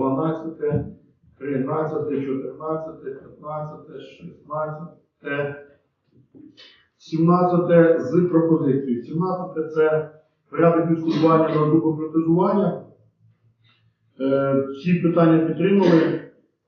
12, 13, 14, 15, 16, 17 з пропозицією. 17 це порядок відшкодування на зубопротезування. Е, Всі питання підтримали,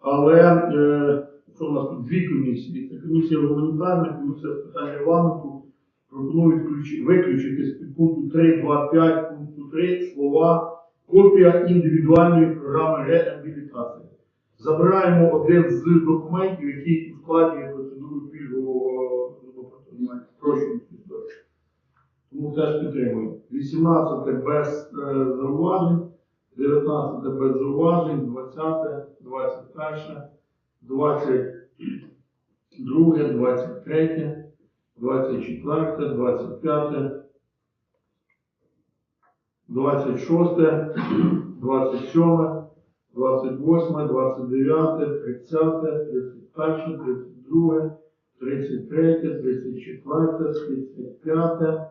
але е, що у нас тут дві комісії? Це комісія гуманітарна, комісія з питань регламенту. Пропонують виключити з підпункту 3.2.5 пункту 3 слова копія індивідуальної програми реабілітації. Забираємо один з документів, який ускладнює процедуру пільгового зубопротезування. Прошу. Тому теж підтримуємо. 18 без е, зауважень, 19 без зауважень, 20, 21, 22, 23, 24, 25, 26, 27, 28, 29, 30, 31, 32, 33, 34, 35,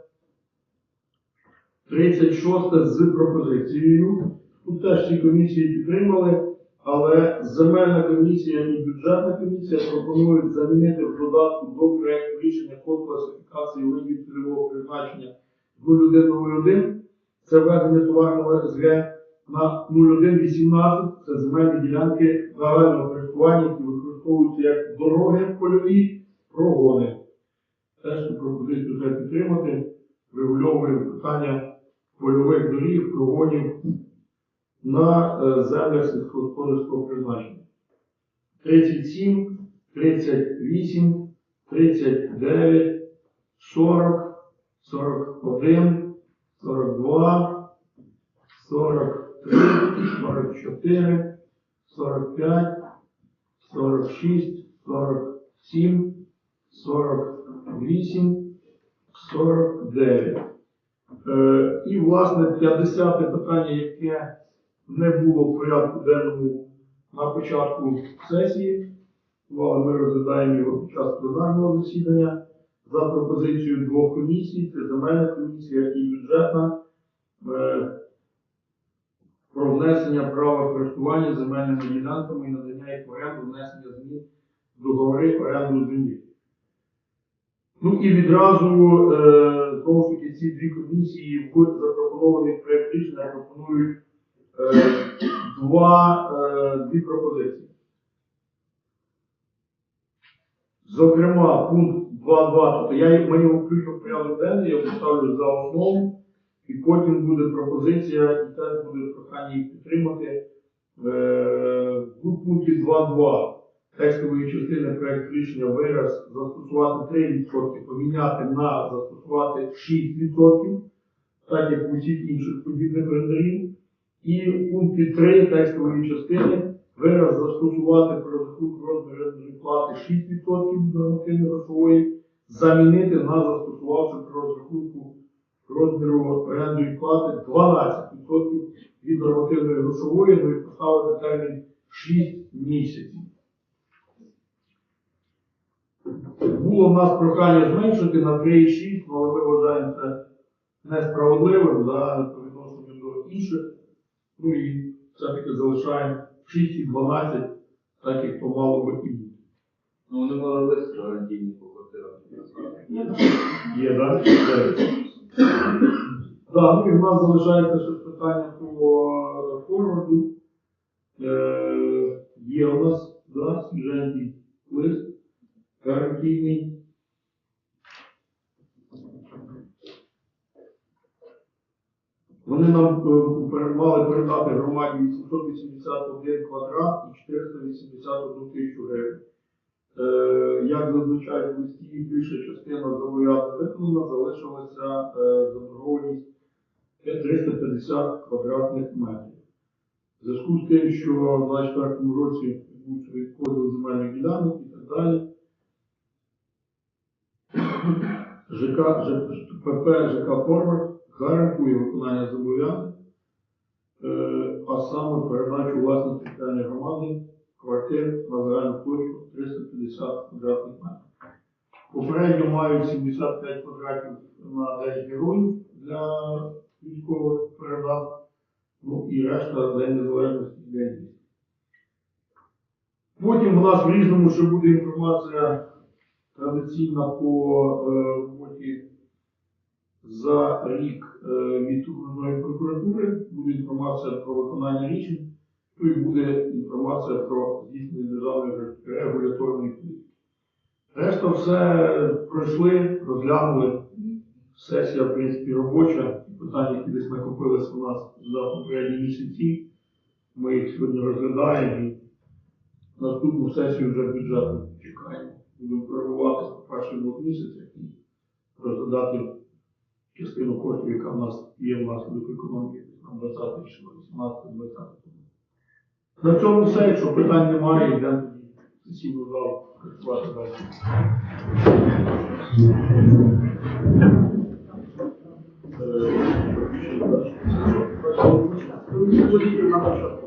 36 з пропозицією. Тут теж всі комісії підтримали, але земельна комісія і бюджетна комісія пропонують замінити в додатку до проєкту рішення код класифікації видів цільового призначення 0101. Це введення товарного СГ на 0118. Це земельні ділянки загального користування, які використовуються як дороги польові, прогони. Теж пропозицію треба підтримати. Врегульовує питання польових доріг, прогонів на е, землях сільськогосподарського призначення. 37, 38, 39, 40, 41, 42, 43, 44, 45, 46, 47, 48, 49. Е, І, власне, 50 питання, яке не було в порядку денному на початку сесії, але ми розглядаємо його під час пленарного засідання за пропозицією двох комісій, це земельна комісія і бюджетна, е, про внесення права користування земельними ділянками і надання їх в оренду, внесення змін в договори оренду землі. Ну і відразу е, знову ж таки ці дві комісії в запропонований проєкт рішення пропонують е, два, дві пропозиції. Зокрема, пункт 2.2, тобто я ми його включу в порядок денний, я поставлю за основу, і потім буде пропозиція, і теж буде прохання їх підтримати. Е, в пункті 2.2 текстової частини проєкту рішення вираз застосувати 3%, поміняти на застосувати 6%, так як у всіх інших подібних рендерів. І в пункті 3 текстової частини вираз застосувати при розміру рентної плати 6% від нормативної грошової, замінити на застосувавши при розрахунку розміру орендної плати 12% від нормативної грошової, ну і поставити термін 6 місяців. Було в нас прохання зменшити на 3,6, ну, але ми вважаємо це несправедливим да, по відношенню до інших. Ну і все-таки залишаємо 6 і 12, так як то мало би і бути. Ну, вони мали лист гарантійні по квартирам. Є, так? Так, ну і в нас залишається ще питання по Вони нам е, мали передати громаді 881 квадрат і 481 тисячу гривень. Е, Як зазначають в листі, більша частина зобов'язань виконана, залишилася е, заборгованість 350 квадратних метрів. В зв'язку з тим, що в 2024 році відбувся відходив земельних ділянок і так далі, ЖК, Ж- ПП ЖК Форвард гарантує виконання зобов'язань, е, а саме передачу власності територіальної громади квартир на загальну площу 350 квадратних метрів. Попередньо мають 75 квадратів на 9 героїв для військових передат, ну і решта День Незалежності для дітей. Потім у нас в різному ще буде інформація традиційна по е, роботі за рік е, від окружної прокуратури. Буде інформація про виконання рішень, ну і буде інформація про здійснення державної регуляторної політики. Решта все пройшли, розглянули. Сесія, в принципі, робоча. Питання, які десь накопились у нас за попередні місяці. Ми їх сьогодні розглядаємо і наступну сесію вже бюджету чекаємо. Будемо перебувати по перших двох місяцях і розглядати частину коштів, яка в нас є внаслідок економії, там 20 чи 18 20 На цьому все, якщо питань немає, йдемо в сесійну залу працювати далі. Е, Thank you.